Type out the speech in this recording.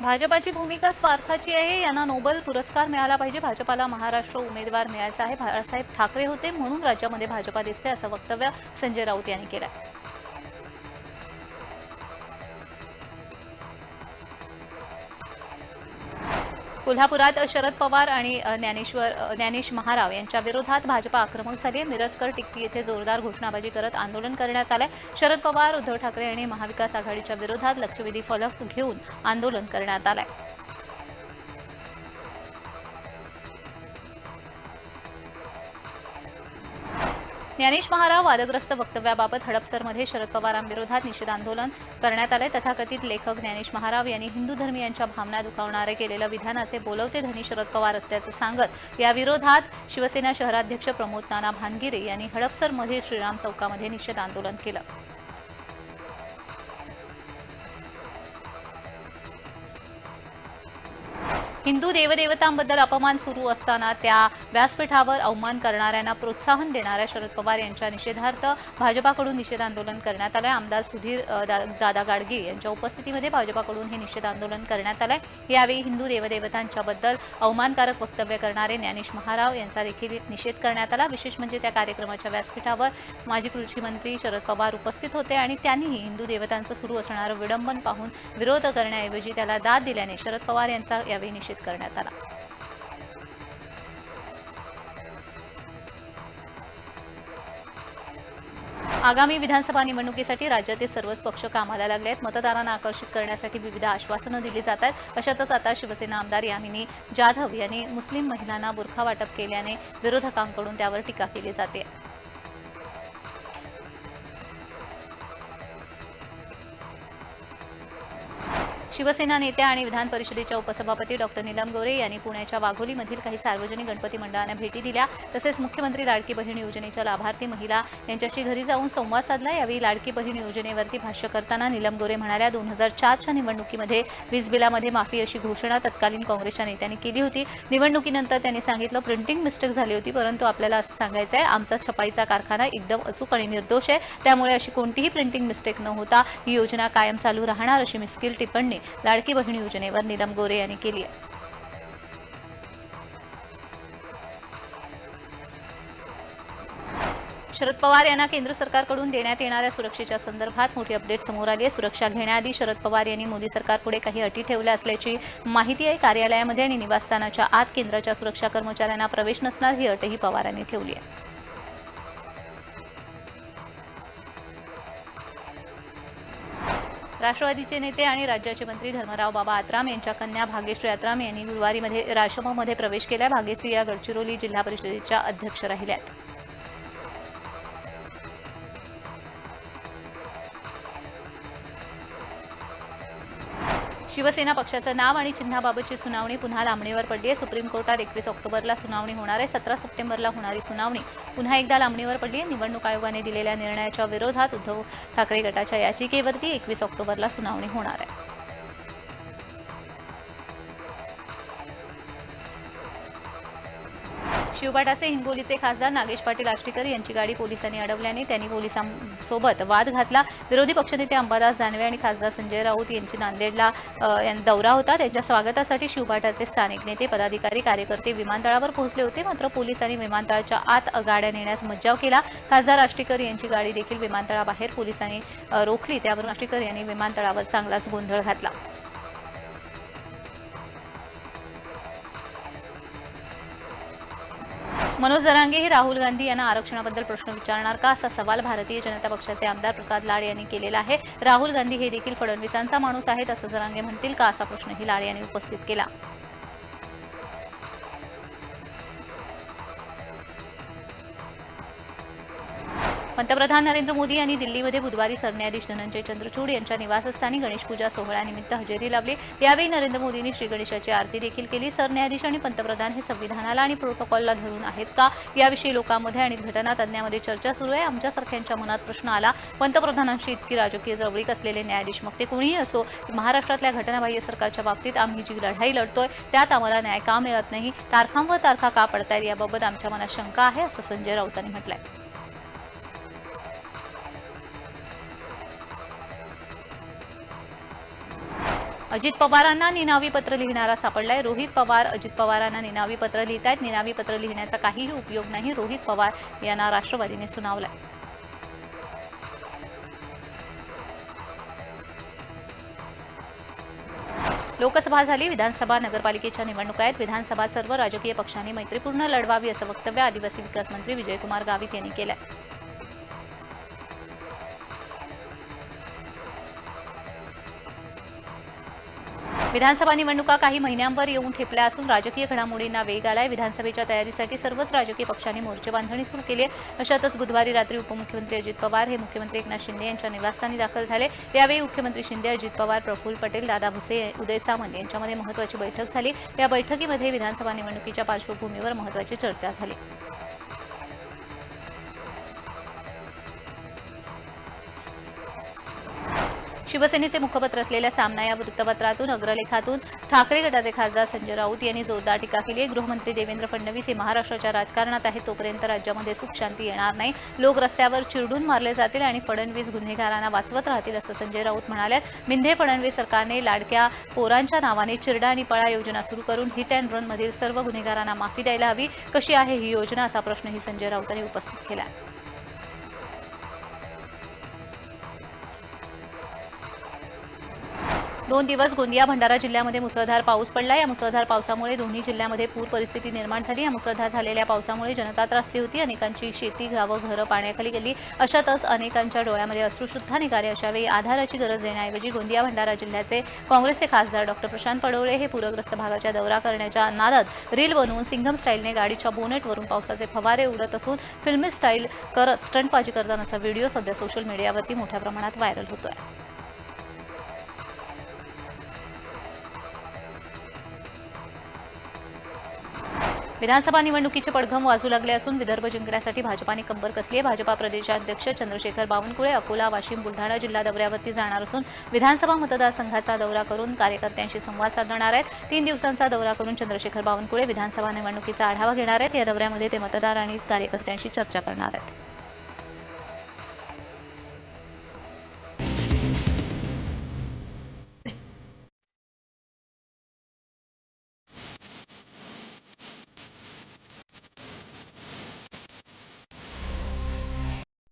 भाजपाची भूमिका स्वार्थाची आहे. यांना नोबेल पुरस्कार मिळाला पाहिजे. भाजपाला महाराष्ट्र उमेदवार मिळायचा आहे. बाळासाहेब ठाकरे होते म्हणून राज्यामध्ये भाजपा दिसते असं वक्तव्य संजय राऊत यांनी केलं कोल्हापुरात शरद पवार आणि ज्ञानेश्वर ज्ञानेश महाराव यांच्या विरोधात भाजपा आक्रमक झाली. मिरजकर टिक्की येथे जोरदार घोषणाबाजी करत आंदोलन करण्यात आलंय. शरद पवार उद्धव ठाकरे आणि महाविकास आघाडीच्या विरोधात लक्षवेधी फलक घेऊन आंदोलन करण्यात आलंय. ज्ञानेश महाराव वादग्रस्त वक्तव्याबाबत हडपसरमध्ये शरद पवारांविरोधात निषेध आंदोलन करण्यात आलंय. तथाकथित लेखक ज्ञानेश महाराव यांनी हिंदू धर्मियांच्या भावना दुखावणारे केलेलं विधानाचे बोलवते धनी शरद पवार असल्याचं सांगत या विरोधात शिवसेना शहराध्यक्ष प्रमोद नाना भानगिरे यांनी हडपसरमध्ये श्रीराम चौकामध्ये निषेध आंदोलन केलं. हिंदू देवदेवतांबद्दल अपमान सुरू असताना त्या व्यासपीठावर अवमान करणाऱ्यांना प्रोत्साहन देणाऱ्या शरद पवार यांच्या निषेधार्थ भाजपाकडून निषेध आंदोलन करण्यात आलंय. आमदार सुधीर दा- दादा गाडगे यांच्या उपस्थितीमध्ये भाजपाकडून हे निषेध आंदोलन करण्यात आलंय. यावेळी हिंदू देवदेवतांच्या बद्दल अवमानकारक वक्तव्य करणारे ज्ञानेश महाराव यांचा देखील निषेध करण्यात आला. विशेष म्हणजे त्या कार्यक्रमाच्या व्यासपीठावर माजी कृषी मंत्री शरद पवार उपस्थित होते आणि त्यांनीही हिंदू देवतांचं सुरू असणारं विडंबन पाहून विरोध करण्याऐवजी त्याला दाद दिल्याने शरद पवार यांचा यावेळी निषेध करण्यात आला. आगामी विधानसभा निवडणुकीसाठी राज्यातील सर्वच पक्ष कामाला लागले आहेत. मतदारांना आकर्षित करण्यासाठी विविध आश्वासनं दिली जात आहेत. अशातच आता शिवसेना आमदार यामिनी जाधव यांनी मुस्लिम महिलांना बुरखा वाटप केल्याने विरोधकांकडून त्यावर टीका केली जाते. शिवसेना नेत्या आणि विधान परिषदेच्या उपसभापती डॉक्टर नीलम गोरे यांनी पुण्याच्या वाघोलीमधील काही सार्वजनिक गणपती मंडळांना भेटी दिल्या. तसेच मुख्यमंत्री लाडकी बहीण योजनेच्या लाभार्थी महिला यांच्याशी घरी जाऊन संवाद साधला. यावेळी लाडकी बहीण योजनेवरती भाष्य करताना नीलम गोरे म्हणाल्या दोन हजार चारच्या निवडणुकीमध्ये वीज बिलामध्ये माफी अशी घोषणा तत्कालीन काँग्रेसच्या नेत्यांनी केली होती. निवडणुकीनंतर त्यांनी सांगितलं प्रिंटिंग मिस्टेक झाली होती परंतु आपल्याला असं सांगायचं आहे आमचा छपाईचा कारखाना एकदम अचूक आणि निर्दोष आहे. त्यामुळे अशी कोणतीही प्रिंटिंग मिस्टेक न होता ही योजना कायम चालू राहणार अशी मिस्किल टिप्पणी लाडकी बहीण योजनेवर नीलम गोरे यांनी केली आहे. शरद पवार यांना केंद्र सरकारकडून देण्यात येणाऱ्या सुरक्षेच्या संदर्भात मोठी अपडेट समोर आली आहे. सुरक्षा घेण्याआधी शरद पवार यांनी मोदी सरकारपुढे काही अटी ठेवल्या असल्याची माहिती आहे. कार्यालयामध्ये आणि निवासस्थानाच्या आत केंद्राच्या सुरक्षा कर्मचाऱ्यांना प्रवेश नसणार ही अटही पवारांनी ठेवली आहे. राष्ट्रवादीचे नेते आणि राज्याचे मंत्री धर्मराव बाबा आत्राम यांच्या कन्या भाग्यश्री आत्राम यांनी गुरुवारीमध्ये राशममध्ये प्रवेश केला भाग्यश्री या गडचिरोली जिल्हा परिषदेच्या अध्यक्ष राहिल्या शिवसेना पक्षाचं नाव आणि चिन्हाबाबतची सुनावणी पुन्हा लांबणीवर पडली आहे सुप्रीम कोर्टात एकवीस ऑक्टोबरला सुनावणी होणार आहे. सतरा सप्टेंबरला होणारी सुनावणी पुन्हा एकदा लांबणीवर पडली आहे निवडणूक आयोगाने दिलेल्या निर्णयाच्या विरोधात उद्धव ठाकरे गटाच्या याचिकेवरती एकवीस ऑक्टोबरला सुनावणी होणार आहे. शिवपाटाचे हिंगोलीचे खासदार नागेश पाटील आष्टीकर यांची गाडी पोलिसांनी अडवल्याने त्यांनी पोलिसांसोबत वाद घातला. विरोधी पक्षनेते अंबादास दानवे आणि खासदार संजय राऊत यांची नांदेडला दौरा होता. त्यांच्या स्वागतासाठी शिवपाटाचे स्थानिक नेते पदाधिकारी कार्यकर्ते विमानतळावर पोहोचले होते. मात्र पोलिसांनी विमानतळाच्या आत गाड्या नेण्यास मज्जाव केला. खासदार आष्टीकर यांची गाडी देखील विमानतळाबाहेर पोलिसांनी रोखली. त्यावरून आष्टीकर यांनी विमानतळावर चांगलाच गोंधळ घातला. मनोज जरांगे हे राहुल गांधी यांना आरक्षणाबद्दल प्रश्न विचारणार का असा सवाल भारतीय जनता पक्षाचे आमदार प्रसाद लाड यांनी केलेला आहे. राहुल गांधी हे देखील फडणवीसांचा माणूस आहेत असं जरांगे म्हणतील का असा प्रश्नही लाड यांनी उपस्थित केला. पंतप्रधान नरेंद्र मोदी यांनी दिल्लीमध्ये बुधवारी सरन्यायाधीश धनंजय चंद्रचूड यांच्या निवासस्थानी गणेश पूजा सोहळ्यानिमित्त हजेरी लावली. यावेळी नरेंद्र मोदींनी श्री गणेशाची आरती देखील केली. सरन्यायाधीश आणि पंतप्रधान हे संविधानाला आणि प्रोटोकॉलला धरून आहेत का? याविषयी लोकांमध्ये आणि घटना तज्ज्ञांमध्ये चर्चा सुरू आहे. आमच्यासारख्यांच्या मनात प्रश्न आला पंतप्रधानांशी इतकी राजकीय जवळीक असलेले न्यायाधीश मग ते कोणीही असो महाराष्ट्रातल्या घटनाबाह्य सरकारच्या बाबतीत आम्ही जी लढाई लढतोय त्यात आम्हाला न्याय का मिळत नाही? तारखांवर तारखा का पडतायत? याबाबत आमच्या मनात शंका आहे असं संजय राऊतांनी म्हटलंय. अजित पवारांना निनावी पत्र लिहिणारा सापडलाय. रोहित पवार अजित पवारांना निनावी पत्र लिहित आहेत निनावी पत्र लिहिण्याचा काहीही उपयोग नाही. रोहित पवार यांना राष्ट्रवादीने सुनावलाय. लोकसभा झाली. विधानसभा नगरपालिकेच्या निवडणुका आहेत. विधानसभा सर्व राजकीय पक्षांनी मैत्रीपूर्ण लढवावी असं वक्तव्य आदिवासी विकास मंत्री विजयकुमार गावित यांनी केलंय. विधानसभा निवडणुका काही महिन्यांवर येऊन ठेपल्या असून राजकीय घडामोडींना वेग आलाय. विधानसभेच्या तयारीसाठी सर्वच राजकीय पक्षांनी मोर्चे बांधणी सुरू केली आहे. अशातच बुधवारी रात्री उपमुख्यमंत्री अजित पवार हे मुख्यमंत्री एकनाथ शिंदे यांच्या निवासस्थानी दाखल झाले. यावेळी मुख्यमंत्री शिंदे अजित पवार प्रफुल्ल पटेल दादा भुसे उदय सामंत यांच्यामध्ये महत्वाची बैठक झाली. या बैठकीमध्ये विधानसभा निवडणुकीच्या पार्श्वभूमीवर महत्वाची चर्चा झाली. शिवसेनेचे मुखपत्र असलेल्या सामना या वृत्तपत्रातून अग्रलेखातून ठाकरे गटाचे खासदार संजय राऊत यांनी जोरदार टीका केली आहे. गृहमंत्री देवेंद्र फडणवीस हे महाराष्ट्राच्या राजकारणात आहेत. तोपर्यंत राज्यामध्ये सुख शांती येणार नाही. लोक रस्त्यावर चिरडून मारले जातील आणि फडणवीस गुन्हेगारांना वाचवत राहतील असं संजय राऊत म्हणाल्यात. मिंधे फडणवीस सरकारने लाडक्या पोरांच्या नावाने चिरडा आणि पळा योजना सुरू करून हिट अँड रनमधील सर्व गुन्हेगारांना माफी द्यायला हवी. कशी आहे ही योजना? असा प्रश्नही संजय राऊतांनी उपस्थित केला. दोन दिवस गोंदिया भंडारा जिल्ह्यामध्ये मुसळधार पाऊस पडला. या मुसळधार पावसामुळे दोन्ही जिल्ह्यामध्ये पूर परिस्थिती निर्माण झाली. या मुसळधार झालेल्या पावसामुळे जनता त्रासली होती. अनेकांची शेती गावं घरं पाण्याखाली गेली. अशातच अनेकांच्या डोळ्यामध्ये अश्रूसुद्धा निघाले. अशावेळी आधाराची गरज देण्याऐवजी गोंदिया भंडारा जिल्ह्याचे काँग्रेसचे खासदार डॉक्टर प्रशांत पडवळे हे पूरग्रस्त भागाच्या दौरा करण्याच्या नादात रील बनवून सिंघम स्टाईलने गाडीच्या बोनेटवरून पावसाचे फवारे उडत असून फिल्मी स्टाईल करत स्टंटबाजी करतानाचा व्हिडिओ सध्या सोशल मीडियावरती मोठ्या प्रमाणात व्हायरल होतोय. विधानसभा निवडणुकीचे पडघम वाजू लागले असून विदर्भ जिंकण्यासाठी भाजपाने कंबर कसली आहे भाजपा प्रदेशाध्यक्ष चंद्रशेखर बावनकुळे अकोला वाशिम बुलढाणा जिल्हा दौऱ्यावरती जाणार असून विधानसभा मतदारसंघाचा दौरा करून कार्यकर्त्यांशी संवाद साधणार आहेत. तीन दिवसांचा दौरा करून चंद्रशेखर बावनकुळे विधानसभा निवडणुकीचा आढावा घेणार आहेत. या दौऱ्यामध्ये ते मतदार आणि कार्यकर्त्यांशी चर्चा करणार आहेत.